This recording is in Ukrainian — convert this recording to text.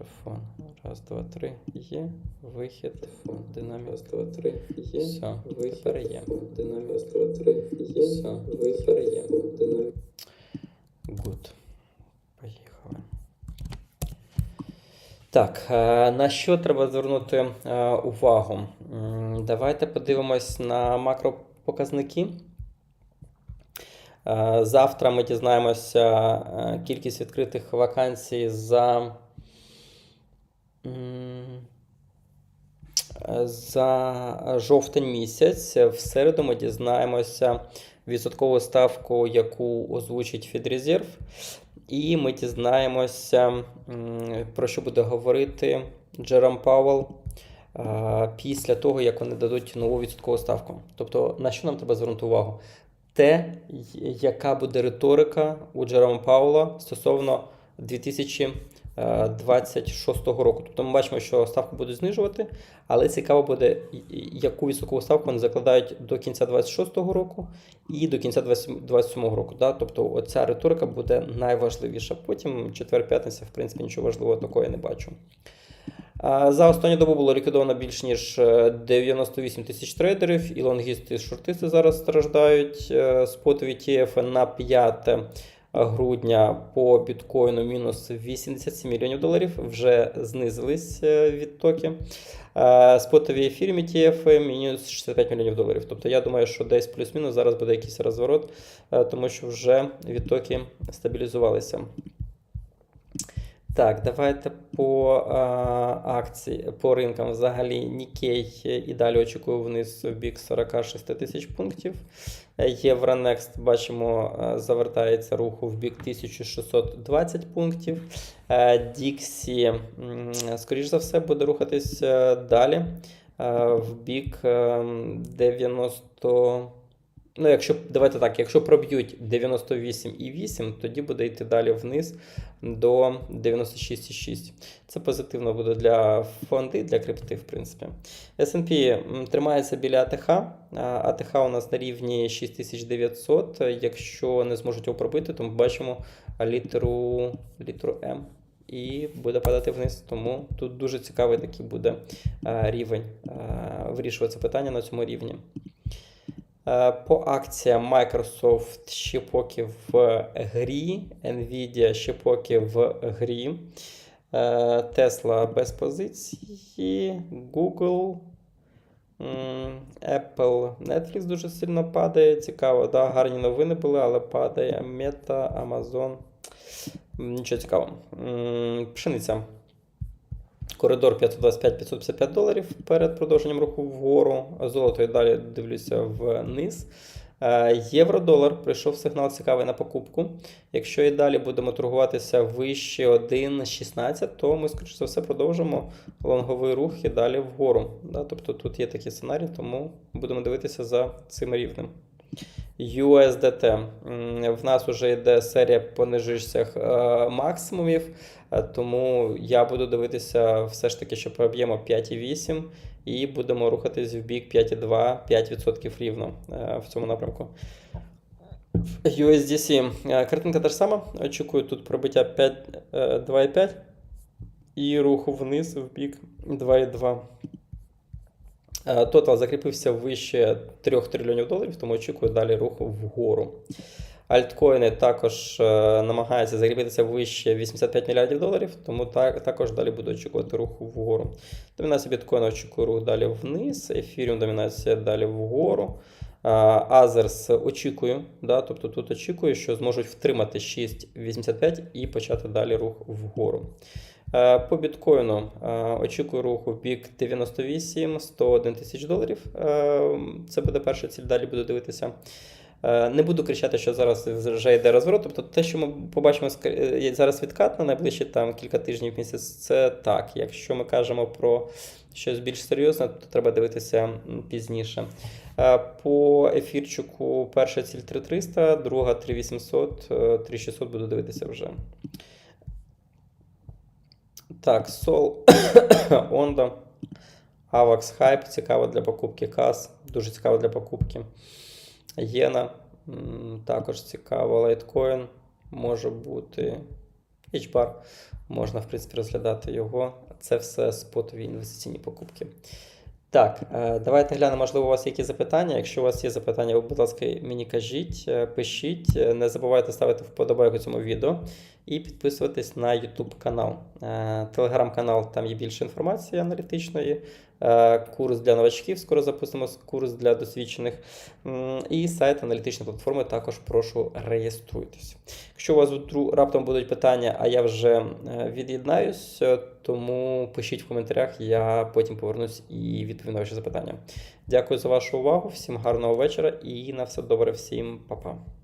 Мікрофон. Раз, два, три. Є. Вихід. Динамік. Раз, два, три. Є. Все. Вихід. Тепер є. Динамік. Раз, два, три. Є. Все. Вихід. Тепер є. Динамік. Good. Поїхали. Так, е, на що треба звернути е, увагу? Давайте подивимось на макропоказники. Е, Завтра ми дізнаємося кількість відкритих вакансій за, м, е, за жовтень місяць. В середу ми дізнаємося відсоткову ставку, яку озвучить Фідрезерв. І ми дізнаємося, про що буде говорити Джером Пауелл е, після того, як вони дадуть нову відсоткову ставку. Тобто, на що нам треба звернути увагу? Те, яка буде риторика у Джерома Паула стосовно 2026 року. Тобто ми бачимо, що ставку будуть знижувати, але цікаво буде, яку високу ставку вони закладають до кінця 2026 року і до кінця 2027 року. Да? Тобто оця риторика буде найважливіша. Потім четвер-п'ятниця, в принципі, нічого важливого такого я не бачу. За останню добу було ліквідовано більш ніж е, 98 тисяч трейдерів, і лонгісти, і шортисти зараз страждають. Е, Спотові TF на 5 грудня по біткоїну мінус 87 мільйонів доларів, вже знизились е, відтоки. Е, Спотові ефірі ТІФ мінус 65 мільйонів доларів. Тобто я думаю, що десь плюс-мінус зараз буде якийсь розворот, е, тому що вже відтоки стабілізувалися. Так, давайте по а, акції, по ринкам взагалі Нікей і далі очікую вниз в бік 46 тисяч пунктів. Е, Євронекст, бачимо, е, завертається руху в бік 1620 пунктів. Е, Діксі, скоріш за все, буде рухатись е, далі е, в бік е, 90. Ну, якщо давайте так, якщо проб'ють 98,8, тоді буде йти далі вниз до 96,6. Це позитивно буде для фонди, для крипти, в принципі. S&P тримається біля АТХ. АТХ у нас на рівні 6900. Якщо не зможуть його пробити, то ми бачимо літеру, літеру М. І буде падати вниз. Тому тут дуже цікавий такий буде рівень. а, Вирішувати питання на цьому рівні. Е, По акціям Microsoft ще поки в грі, Nvidia ще поки в грі, е, Tesla без позиції, Google, Apple, Netflix дуже сильно падає. Цікаво, да, гарні новини були, але падає Meta, Amazon. Нічого цікавого. Пшениця. Коридор 525-555 доларів перед продовженням руху вгору. Золото і далі дивлюся вниз. Е, Євро-долар прийшов сигнал цікавий на покупку. Якщо і далі будемо торгуватися вище 1,16, то ми, скоріш за все, продовжимо лонговий рух і далі вгору. Тобто тут є такий сценарій, тому будемо дивитися за цим рівнем. USDT. В нас вже йде серія по нижчих е, максимумів, е, тому я буду дивитися все ж таки, що проб'ємо 5,8 і будемо рухатись в бік 5,2, 5% рівно е, в цьому напрямку. USDC. Картинка та ж сама. Очікую тут пробиття 5, е, 2,5 і руху вниз в бік 2,2. Е, Тотал закріпився вище 3 трильйонів доларів, тому очікую далі руху вгору. Альткоїни також е, намагаються закріпитися вище 85 мільярдів доларів, тому так, також далі буду очікувати руху вгору. Домінація біткоїна очікую рух далі вниз, ефіріум домінація далі вгору. Азерс очікую, да, тобто тут очікую, що зможуть втримати 6,85 і почати далі рух вгору. Е, По біткоїну е, очікую руху бік 98 101 тисяч доларів. Е, Це буде перша ціль, далі буду дивитися. Не буду кричати, що зараз вже йде розворот. Тобто те, що ми побачимо зараз відкат на найближчі там кілька тижнів місяць, це так. Якщо ми кажемо про щось більш серйозне, то треба дивитися пізніше. По ефірчику перша ціль 3300, друга 3800, е, 3600 буду дивитися вже. Так, Sol, Onda, AVAX Hype, цікаво для покупки CAS, дуже цікаво для покупки. Єна, також цікаво, Litecoin може бути HBAR. Можна, в принципі, розглядати його. Це все спотові інвестиційні покупки. Так, е, давайте глянемо, можливо, у вас є якісь запитання. Якщо у вас є запитання, будь ласка, мені кажіть, е, пишіть. Е, Не забувайте ставити вподобайку цьому відео і підписуватись на YouTube канал. Телеграм-канал, там є більше інформації аналітичної. Е, Курс для новачків, скоро запустимо курс для досвідчених. І сайт аналітичної платформи також прошу реєструйтесь. Якщо у вас раптом будуть питання, а я вже е, від'єднаюсь, тому пишіть в коментарях, я потім повернусь і відповім на ваші запитання. Дякую за вашу увагу, всім гарного вечора і на все добре, всім па-па.